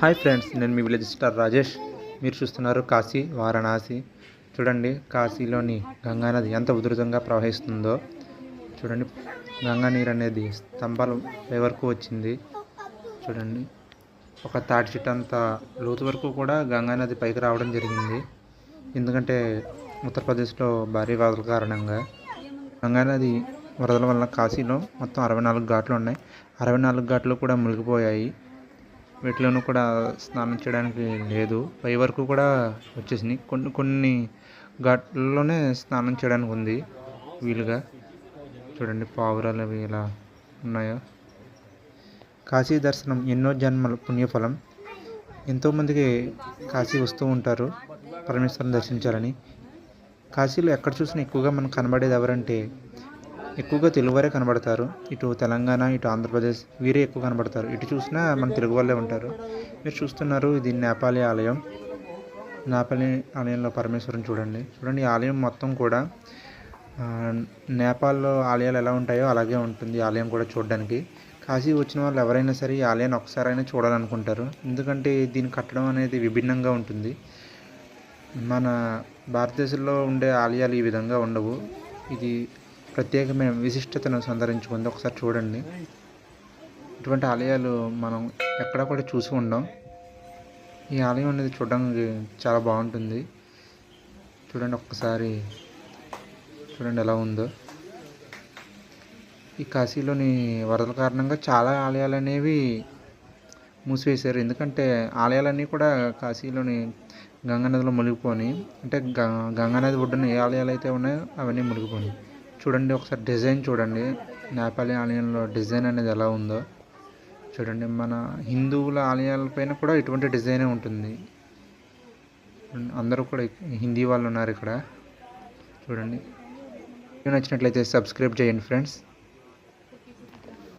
Hi friends నేను మీ village star Rajesh. మీరు చూస్తున్నారు కాశీ వారణాసి. చూడండి కాశీలోని గంగా నది ఎంత ఉధృతంగా ప్రవహిస్తుందో. చూడండి గంగా నీరు అనేది స్తంభాల పై వరకు వచ్చింది. చూడండి ఒక తాటి చెట్టు అంత లోతు వరకు కూడా గంగా నది పైకి రావడం జరిగింది. ఎందుకంటే ఉత్తరప్రదేశ్లో భారీ వరదల కారణంగా గంగా నది వరదల వల్ల కాశీలో మొత్తం అరవై నాలుగు ఘాట్లు ఉన్నాయి. అరవై నాలుగు ఘాట్లు కూడా మునిగిపోయాయి. వీటిలోనూ కూడా స్నానం చేయడానికి లేదు. పై వరకు కూడా వచ్చేసినాయి. కొన్ని కొన్ని ఘాట్లలోనే స్నానం చేయడానికి ఉంది వీలుగా. చూడండి పావురాలు అవి ఎలా ఉన్నాయో. కాశీ దర్శనం ఎన్నో జన్మల పుణ్యఫలం. ఎంతోమందికి కాశీ వస్తూ ఉంటారు పరమేశ్వరం దర్శించాలని. కాశీలో ఎక్కడ చూసినా ఎక్కువగా మనకు కనబడేది ఎవరంటే ఎక్కువగా తెలుగువారే కనబడతారు. ఇటు తెలంగాణ ఇటు ఆంధ్రప్రదేశ్ వీరే ఎక్కువ కనబడతారు. ఇటు చూసినా మన తెలుగు వాళ్ళే ఉంటారు. మీరు చూస్తున్నారు ఇది నేపాలి ఆలయం. నేపాలి ఆలయంలో పరమేశ్వరం చూడండి. చూడండి ఈ ఆలయం మొత్తం కూడా నేపాల్లో ఆలయాలు ఎలా ఉంటాయో అలాగే ఉంటుంది ఆలయం కూడా చూడడానికి. కాశీ వచ్చిన వాళ్ళు ఎవరైనా సరే ఈ ఆలయాన్ని ఒకసారైనా చూడాలనుకుంటారు. ఎందుకంటే దీన్ని కట్టడం అనేది విభిన్నంగా ఉంటుంది. మన భారతదేశంలో ఉండే ఆలయాలు ఈ విధంగా ఉండవు. ఇది ప్రత్యేకమైన విశిష్టతను సంతరించుకుంది. ఒకసారి చూడండి. ఇటువంటి ఆలయాలు మనం ఎక్కడా కూడా చూసి ఉండం. ఈ ఆలయం అనేది చూడడానికి చాలా బాగుంటుంది. చూడండి ఒక్కసారి. చూడండి ఎలా ఉందో. ఈ కాశీలోని వరదల కారణంగా చాలా ఆలయాలు అనేవి మూసివేశారు. ఎందుకంటే ఆలయాలన్నీ కూడా కాశీలోని గంగా నదిలో మునిగిపోయి అంటే గంగా నది ఒడ్డున ఏ ఆలయాలు అయితే ఉన్నాయో అవన్నీ మునిగిపోయి చూడండి ఒకసారి డిజైన్ చూడండి. నేపాలి ఆలయంలో డిజైన్ అనేది ఎలా ఉందో. చూడండి మన హిందువుల ఆలయాలపైన కూడా ఇటువంటి డిజైనే ఉంటుంది. అందరూ కూడా హిందీ వాళ్ళు ఉన్నారు ఇక్కడ. చూడండి. నచ్చినట్లయితే సబ్స్క్రైబ్ చేయండి ఫ్రెండ్స్.